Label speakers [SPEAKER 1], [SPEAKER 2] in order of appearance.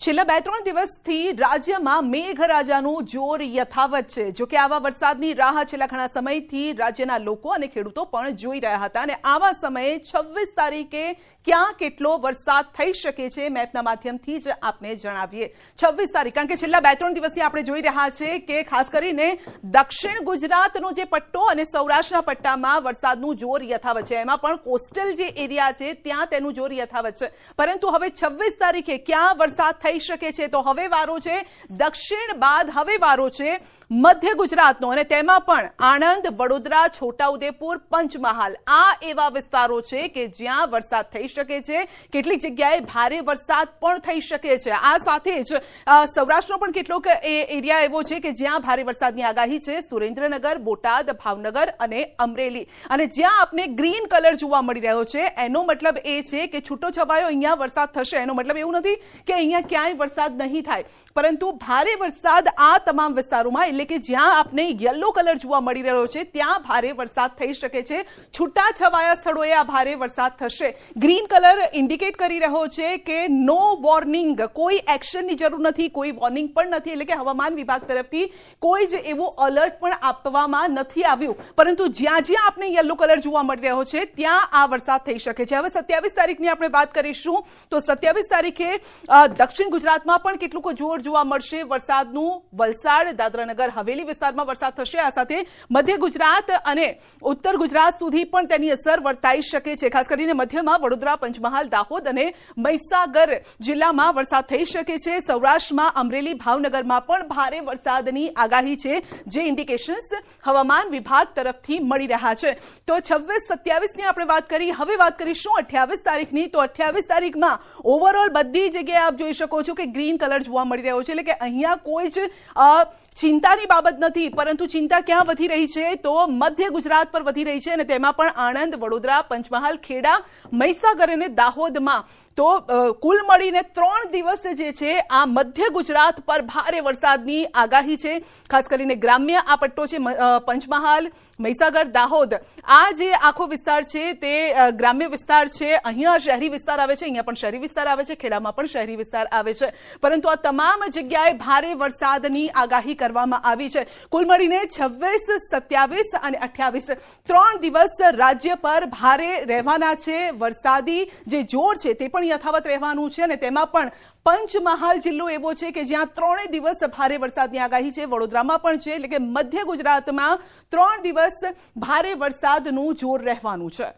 [SPEAKER 1] છેલ્લા બે ત્રણ દિવસથી રાજ્યમાં મેઘરાજાનું જોર યથાવત છે. જો કે આવા વરસાદની રાહ છેલ્લા ઘણા સમયથી રાજ્યના લોકો અને ખેડૂતો પણ જોઈ રહ્યા હતા અને આવા સમયે છવ્વીસ તારીખે ક્યાં કેટલો વરસાદ થઈ શકે છે મેપના માધ્યમથી જ આપને જણાવીએ. છવ્વીસ તારીખ, કારણ કે છેલ્લા બે ત્રણ દિવસથી આપણે જોઈ રહ્યા છે કે ખાસ કરીને દક્ષિણ ગુજરાતનો જે પટ્ટો અને સૌરાષ્ટ્રના પટ્ટામાં વરસાદનું જોર યથાવત છે. એમાં પણ કોસ્ટલ જે એરિયા છે, ત્યાં તેનું જોર યથાવત છે. પરંતુ હવે છવ્વીસ તારીખે ક્યાં વરસાદ થઈ શકે છે. તો હવે વારો છે. દક્ષિણ બાદ હવે વારો છે. મધ્ય ગુજરાતનો અને તેમાં પણ આણંદ, વડોદરા, છોટાઉદેપુર, પંચમહાલ આ એવા વિસ્તારો છે કે જ્યાં વરસાદ થઈ શકે છે. કેટલીક જગ્યાએ ભારે વરસાદ પણ થઈ શકે છે. આ સાથે જ સૌરાષ્ટ્રનો પણ કેટલોક એરિયા એવો છે કે જ્યાં ભારે વરસાદની આગાહી છે. સુરેન્દ્રનગર, બોટાદ, ભાવનગર અને અમરેલી. અને જ્યાં આપને ગ્રીન કલર જોવા મળી રહ્યો છે, એનો મતલબ એ છે કે છૂટો છવાયો અહીંયા વરસાદ થશે. એનો મતલબ એવું નથી કે અહીંયા ક્યાંય વરસાદ નહીં થાય. પરંતુ ભારે વરસાદ આ તમામ વિસ્તારોમાં એટલે કે જ્યાં આપને યલો કલર જોવા મળી રહ્યો છે, ત્યાં ભારે વરસાદ થઈ શકે છે. છૂટા છવાયા સ્થળોએ આ ભારે વરસાદ થશે. ગ્રીન કલર ઇન્ડિકેટ કરી રહ્યો છે કે નો વોર્નિંગ કોઈ એક્શનની જરૂર નથી, કોઈ વોર્નિંગ પણ નથી. એટલે કે હવામાન વિભાગ તરફથી કોઈ જ એવું અલર્ટ પણ આપવામાં નથી આવ્યું. પરંતુ જ્યાં જ્યાં આપને યલો કલર જોવા મળી રહ્યો છે, ત્યાં આ વરસાદ થઈ શકે છે. હવે સત્યાવીસ તારીખની આપણે વાત કરીશું, તો સત્યાવીસ તારીખે દક્ષિણ ગુજરાતમાં પણ કેટલુંક જોર જોવા મળશે વરસાદનું. વલસાડ દાદરાનગર હવેલી વિસ્તારમાં વરસાદ થશે. આ સાથે મધ્ય ગુજરાત અને ઉત્તર ગુજરાત સુધી પણ તેની અસર વર્તાઈ શકે છે. ખાસ કરીને મધ્યમાં વડોદરા પંચમહાલ દાહોદ અને મહીસાગર જિલ્લામાં વરસાદ થઈ શકે છે. સૌરાષ્ટ્રમાં અમરેલી ભાવનગરમાં પણ ભારે વરસાદની આગાહી છે જે ઇન્ડિકેશન્સ હવામાન વિભાગ તરફથી મળી રહ્યા છે. તો છવ્વીસ સત્યાવીસની આપણે વાત કરી. હવે વાત કરીશું અઠ્યાવીસ તારીખની. તો અઠ્યાવીસ તારીખમાં ઓવરઓલ બધી જગ્યાએ આપ જોઈ શકો છો કે ગ્રીન કલર જોવા મળી રહ્યો છે. એટલે કે અહીંયા કોઈ જ અ, ચિંતાની બાબત નથી, પરંતુ ચિંતા ક્યાં વધી રહી છે તો મધ્ય ગુજરાત પર વધી રહી છે અને તેમાં પણ આણંદ, વડોદરા, પંચમહાલ, ખેડા, મહીસાગર અને દાહોદમાં તો કુલ મળીને ત્રણ દિવસ જે છે, આ મધ્ય ગુજરાત પર ભારે વરસાદની આગાહી છે. ખાસ કરીને ગ્રામ્ય આ પટ્ટો છે પંચમહાલ, મહીસાગર, દાહોદ. આ જે આખો વિસ્તાર છે તે ગ્રામ્ય વિસ્તાર છે. અહીંયા શહેરી વિસ્તાર આવે છે, અહીંયા પણ શહેરી વિસ્તાર આવે છે, ખેડામાં પણ શહેરી વિસ્તાર આવે છે. પરંતુ આ તમામ જગ્યાએ ભારે વરસાદની આગાહી કરવામાં આવી છે. કુલ મળીને છવ્વીસ, સત્યાવીસ અને અઠ્યાવીસ. ત્રણ દિવસ રાજ્ય પર ભારે રહેવાના છે વરસાદી જે જોર છે તે પણ યથાવત રહેવાનું છે અને તેમાં પણ પંચમહાલ જિલ્લો એવો છે કે જ્યાં ત્રણેય દિવસ ભારે વરસાદની આગાહી છે. વડોદરામાં પણ છે એટલે કે મધ્ય ગુજરાતમાં ત્રણ દિવસ ભારે વરસાદનું જોર રહેવાનું છે.